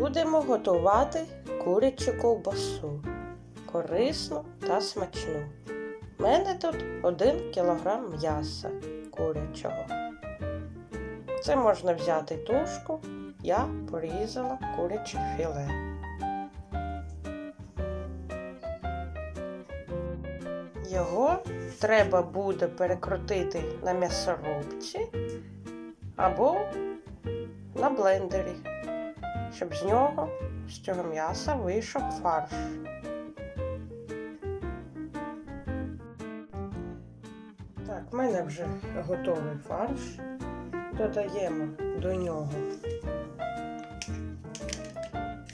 Будемо готувати курячу ковбасу. Корисну та смачну. У мене тут 1 кг м'яса курячого. Це можна взяти тушку. Я порізала куряче філе. Його треба буде перекрутити на м'ясорубці або на блендері, щоб з нього, з цього м'яса, вийшов фарш. Так, в мене вже готовий фарш. Додаємо до нього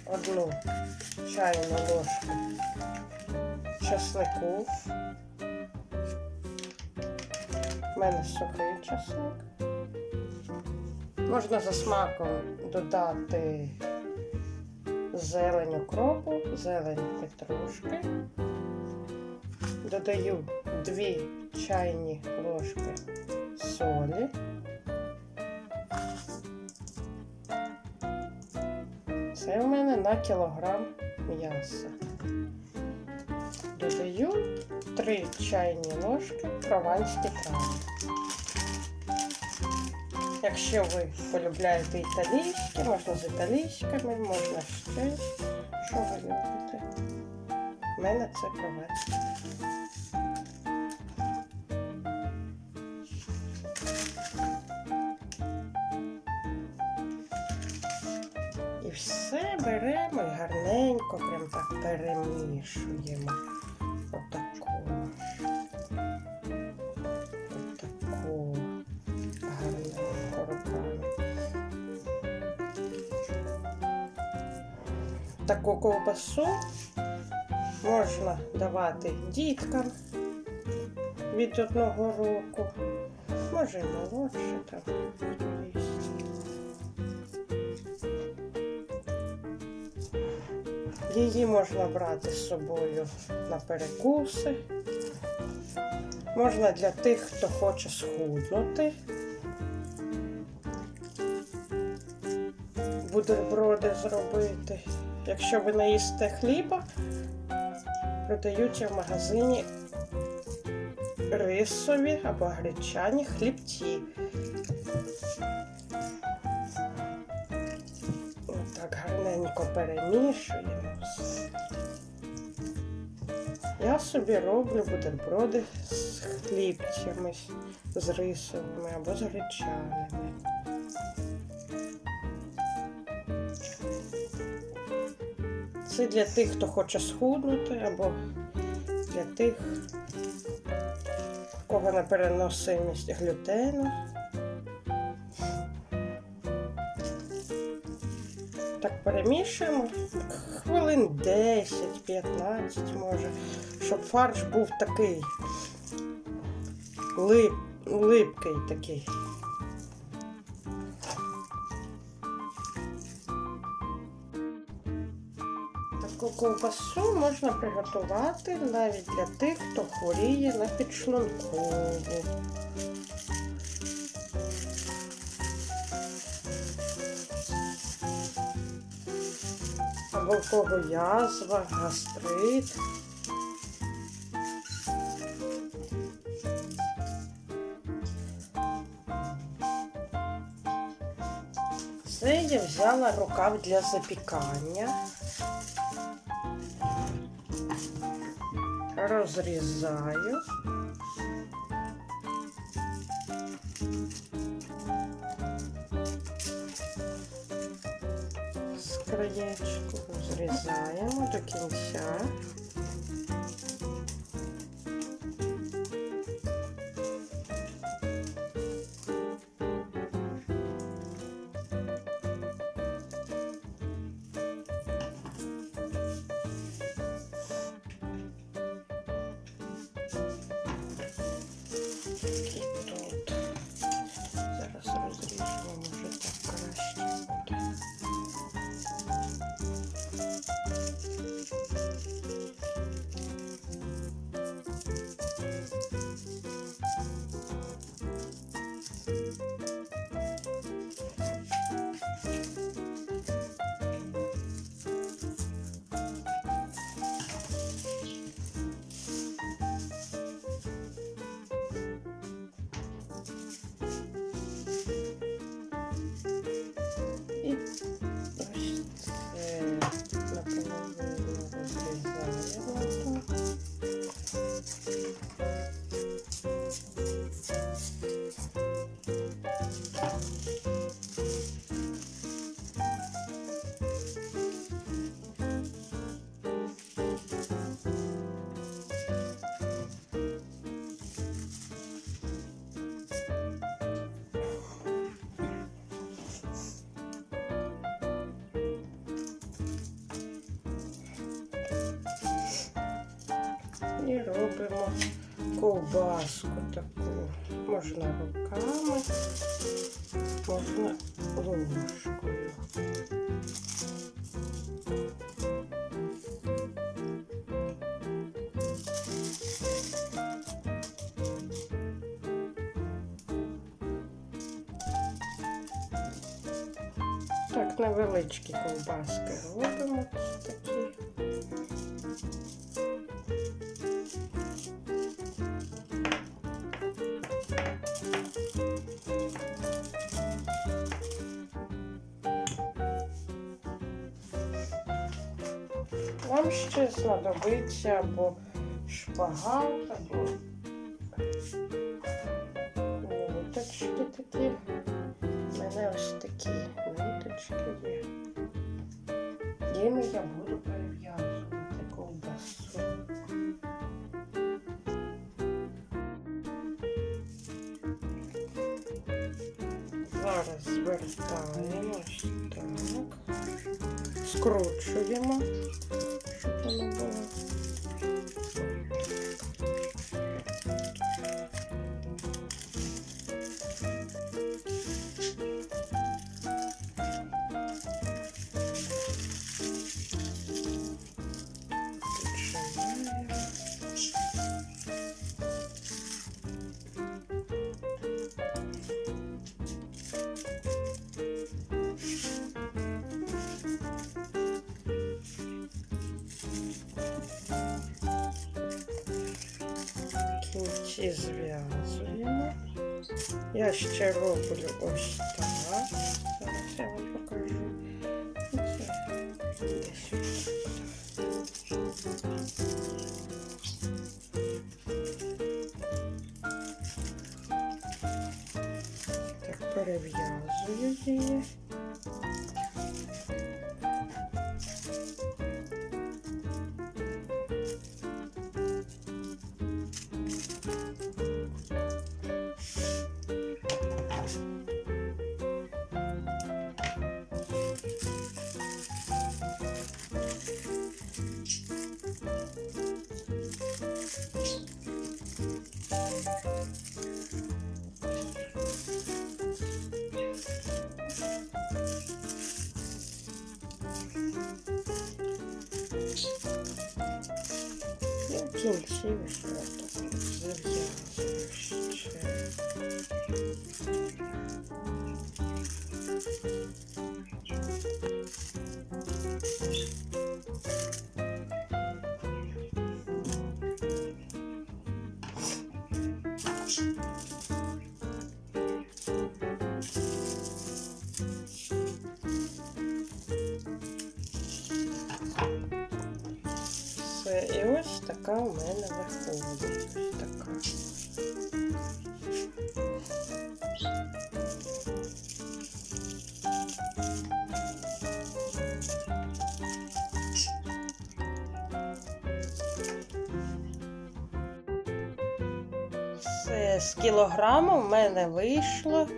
одну чайну ложку чеснику. У мене сухий чесник. Можна за смаком додати зелень укропу, зелень петрушки. Додаю 2 чайні ложки солі. Це в мене на кілограм м'яса. Додаю 3 чайні ложки прованські трави. Якщо ви полюбляєте італійські, можна з італійськими, можна ще, що ви любите. У мене це прованські. І все беремо і гарненько, прям так перемішуємо. Таку ковбасу можна давати діткам від одного року, може і молодше там. Її можна брати з собою на перекуси. Можна для тих, хто хоче схуднути. Бутерброди зробити. Якщо ви не їсте хліба, продаються в магазині рисові або гречані хлібці. Так гарненько перемішуємо. Я собі роблю бутерброди з хлібцями, з рисовими або з гречаними. Це для тих, хто хоче схуднути, або для тих, в кого непереносимість глютену. Так перемішуємо хвилин 10-15 може, щоб фарш був такий лип, липкий такий. Ковбасу можна приготувати навіть для тих, хто хворіє на підшлункову. або в кого язва, гастрит. Це я взяла рукав для запікання. Розрізаю. З краєчку розрізаємо до кінця. І тут. Зараз І робимо ковбаску таку. Можна руками, можна ложкою. Так, невеличкі ковбаски робимо такі. Нам ще знадобиться або шпагат, або ниточки такі. У мене ось такі ниточки є. Їми я буду перев'язувати ковбасу. Зараз звертаємо ось так. Скручуємо, кінці зв'язуємо. Я ще роблю ось так. Зараз я вам покажу. Так, перев'язую її. І в кінці вже так зав'язую така у мене виходить. Ось така. Все, з кілограму в мене вийшло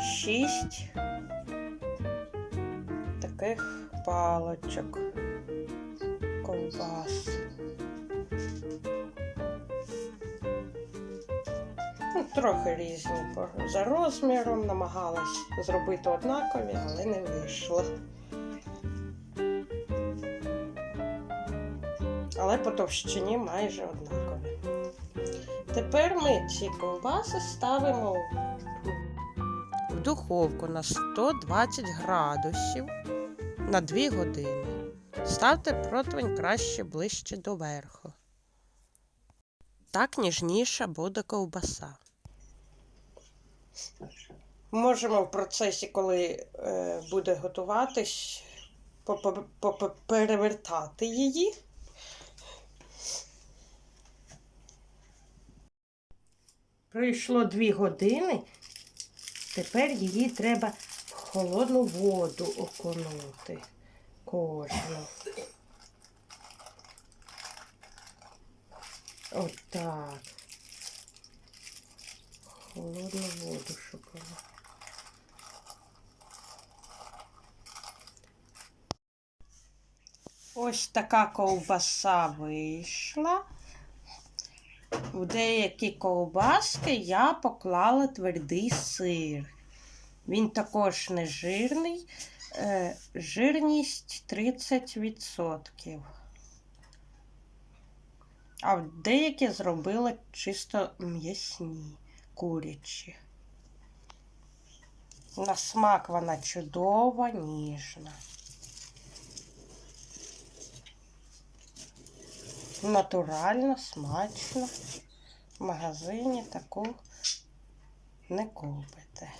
6 таких палочок Ну, трохи різні за розміром, намагалась зробити однакові, але не вийшло. Але по товщині майже однакові. Тепер ми ці ковбаси ставимо в духовку на 120 градусів на 2 години. Ставте противень краще ближче до верху. Так ніжніша буде ковбаса. Можемо в процесі, коли е, буде готуватись, перевертати її. Пройшло 2 години. Тепер її треба в холодну воду окунути. Кожну. Отак. Холодну воду шукала. Ось така ковбаса вийшла. В деякі ковбаски я поклала твердий сир. Він також не жирний, е, жирність 30%. А в деякі зробила чисто м'ясні курячі. На смак вона чудова, ніжна. Натурально, смачно. В магазині таку не купите.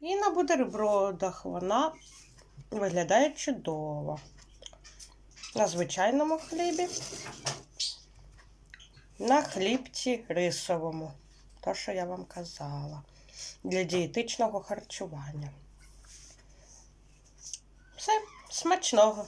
І на бутербродах вона виглядає чудово. На звичайному хлібі, на хлібці рисовому. То, що я вам казала. Для дієтичного харчування. Все, смачного!